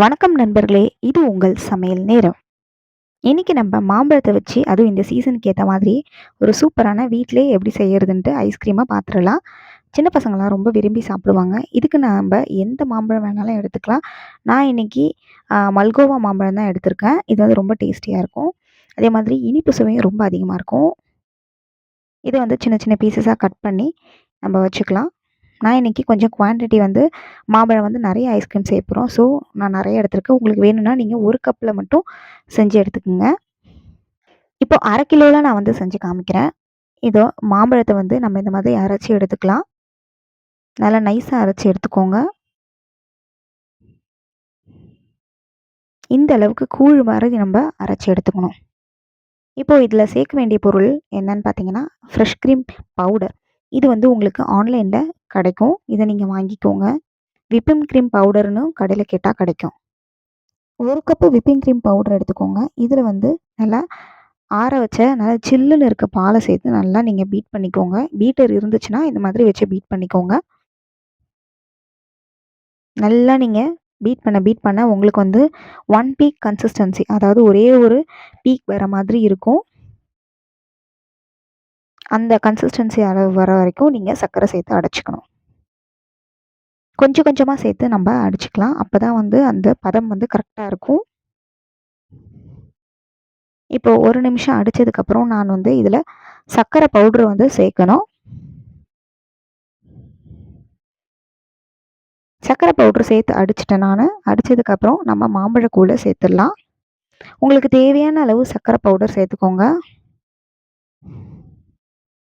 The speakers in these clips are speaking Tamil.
வணக்கம் நண்பர்களே இது உங்கள் சமையல் நேரம். இன்றைக்கி நம்ம மாம்பழத்தை வச்சு அதுவும் இந்த சீசனுக்கு ஏற்ற மாதிரி ஒரு சூப்பரான வீட்டிலே எப்படி செய்யறதுன்ட்டு ஐஸ்கிரீமாக பார்த்துடலாம் சின்ன பசங்களாம் ரொம்ப விரும்பி சாப்பிடுவாங்க. இதுக்கு நாம் எந்த மாம்பழம் வேணாலும் எடுத்துக்கலாம். நான் இன்னைக்கு மல்கோவா மாம்பழம் தான் எடுத்திருக்கேன். இது வந்து ரொம்ப டேஸ்டியாக இருக்கும். அதே மாதிரி இனிப்பு சுவையும் ரொம்ப அதிகமாக இருக்கும். இதை வந்து சின்ன சின்ன பீசஸாக கட் பண்ணி நம்ம வச்சுக்கலாம். நான் இன்றைக்கி கொஞ்சம் குவான்டிட்டி வந்து மாம்பழம் வந்து நிறைய ஐஸ்கிரீம் சேர்ப்புறோம் ஸோ நான் நிறைய எடுத்துருக்கேன். உங்களுக்கு வேணும்னா நீங்கள் ஒரு கப்பில் மட்டும் செஞ்சு எடுத்துக்கோங்க. இப்போ அரை கிலோவில் நான் வந்து செஞ்சு காமிக்கிறேன். இதோ மாம்பழத்தை வந்து நம்ம இந்த மாதிரி அரைச்சி எடுத்துக்கலாம். நல்லா நைஸாக அரைச்சி எடுத்துக்கோங்க. இந்த அளவுக்கு கூழ் மாதிரி நம்ம அரைச்சி எடுத்துக்கணும். இப்போது இதில் சேர்க்க வேண்டிய பொருள் என்னன்னு பார்த்தீங்கன்னா ஃப்ரெஷ் க்ரீம் பவுடர் இது வந்து உங்களுக்கு ஆன்லைனில் கிடைக்கும். இதை நீங்கள் வாங்கிக்கோங்க. விப்பிங் க்ரீம் பவுடர்னு கடையில் கேட்டால் கிடைக்கும். ஒரு கப்பு விப்பிங் க்ரீம் பவுடர் எடுத்துக்கோங்க. இதில் வந்து நல்லா ஆற வச்ச நல்லா சில்லுன்னு இருக்க பாலை சேர்த்து நல்லா நீங்கள் பீட் பண்ணிக்கோங்க. பீட்டர் இருந்துச்சுன்னா இந்த மாதிரி வச்சு பீட் பண்ணிக்கோங்க. நல்லா நீங்கள் பீட் பண்ண பீட் பண்ண உங்களுக்கு வந்து ஒன் பீக் கன்சிஸ்டன்சி அதாவது ஒரே ஒரு பீக் வர மாதிரி இருக்கும். அந்த கன்சிஸ்டன்சி அளவு வர வரைக்கும் நீங்கள் சர்க்கரை சேர்த்து அடைச்சிக்கணும். கொஞ்சம் கொஞ்சமாக சேர்த்து நம்ம அடிச்சுக்கலாம். அப்போ தான் வந்து அந்த பதம் வந்து கரெக்டாக இருக்கும். இப்போ ஒரு நிமிஷம் அடித்ததுக்கப்புறம் நான் வந்து இதில் சர்க்கரை பவுட்ரு வந்து சேர்க்கணும். சர்க்கரை பவுட்ரு சேர்த்து அடிச்சிட்டேன் நான். அடித்ததுக்கப்புறம் நம்ம மாம்பழக்கூழை சேர்த்துடலாம். உங்களுக்கு தேவையான அளவு சர்க்கரை பவுடர் சேர்த்துக்கோங்க.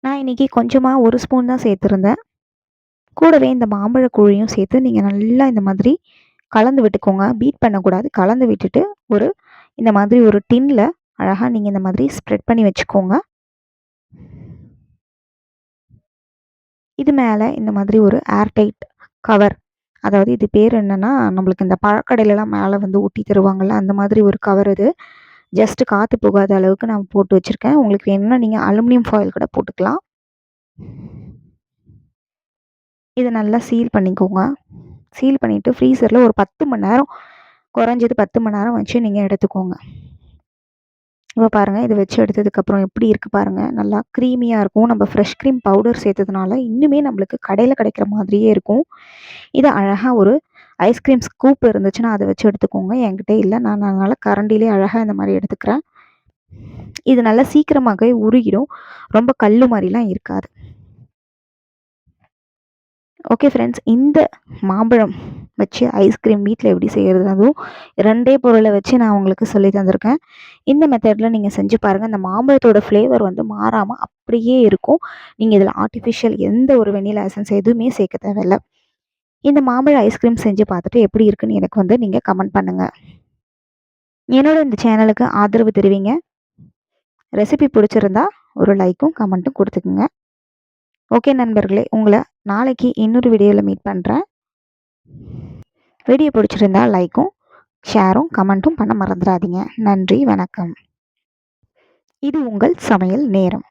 நான் இன்றைக்கி கொஞ்சமாக ஒரு ஸ்பூன் தான் சேர்த்துருந்தேன். கூடவே இந்த மாம்பழ குழியும் சேர்த்து நீங்கள் நல்லா இந்த மாதிரி கலந்து விட்டுக்கோங்க. பீட் பண்ணக்கூடாது. கலந்து விட்டுட்டு ஒரு இந்த மாதிரி ஒரு டின்ல அழகாக நீங்கள் இந்த மாதிரி ஸ்ப்ரெட் பண்ணி வச்சுக்கோங்க. இது மேலே இந்த மாதிரி ஒரு ஏர்டைட் கவர் அதாவது இது பேர் என்னென்னா நம்மளுக்கு இந்த பழக்கடையிலலாம் மேலே வந்து ஊட்டி தருவாங்கள்ல அந்த மாதிரி ஒரு கவர் இது. ஜஸ்ட்டு காற்று போகாத அளவுக்கு நான் போட்டு வச்சுருக்கேன். உங்களுக்கு வேணும்னா நீங்கள் அலுமினியம் ஃபாயில் கூட போட்டுக்கலாம். இதை நல்லா சீல் பண்ணிக்கோங்க. சீல் பண்ணிவிட்டு ஃப்ரீசரில் ஒரு பத்து மணி நேரம் குறைஞ்சது பத்து மணி நேரம் வச்சு நீங்கள் எடுத்துக்கோங்க. இப்போ பாருங்கள் இதை வச்சு எடுத்ததுக்கப்புறம் எப்படி இருக்குது பாருங்கள் நல்லா க்ரீமியாக இருக்கும். நம்ம ஃப்ரெஷ் க்ரீம் பவுடர் சேர்த்ததுனால இன்னுமே நம்மளுக்கு கடையில் கிடைக்கிற மாதிரியே இருக்கும். இதை அழகாக ஒரு ஐஸ்கிரீம் ஸ்கூப் இருந்துச்சுன்னா அதை வச்சு எடுத்துக்கோங்க. என்கிட்ட இல்லை. நான் அதனால் கரண்டிலே அழகாக இந்த மாதிரி எடுத்துக்கிறேன். இது நல்லா சீக்கிரமாகவே உருகிடும். ரொம்ப கல் மாதிரிலாம் இருக்காது. ஓகே ஃப்ரெண்ட்ஸ் இந்த மாம்பழம் வச்சு ஐஸ்கிரீம் வீட்டில் எப்படி செய்கிறது அதுவும் ரெண்டே பொருளை வச்சு நான் உங்களுக்கு சொல்லி தந்திருக்கேன். இந்த மெத்தடில் நீங்கள் செஞ்சு பாருங்கள் இந்த மாம்பழத்தோட ஃப்ளேவர் வந்து மாறாமல் அப்படியே இருக்கும். நீங்கள் இதில் ஆர்டிஃபிஷியல் எந்த ஒரு வெனிலா எசன்ஸ் எதுவுமே சேர்க்க தேவையில்லை. இந்த மாம்பழ ஐஸ்கிரீம் செஞ்சு பார்த்துட்டு எப்படி இருக்குன்னு எனக்கு வந்து நீங்கள் கமெண்ட் பண்ணுங்கள் என்னோட இந்த சேனலுக்கு ஆதரவு தெரிவிங்க. ரெசிபி பிடிச்சிருந்தா ஒரு லைக்கும் கமெண்ட்டும் கொடுத்துக்குங்க. ஓகே நண்பர்களே உங்களை நாளைக்கு இன்னொரு வீடியோவில் மீட் பண்ணுறேன் வீடியோ பிடிச்சிருந்தா லைக்கும் ஷேரும் கமெண்ட்டும் பண்ண மறந்துடாதீங்க. நன்றி வணக்கம். இது உங்கள் சமையல் நேரம்.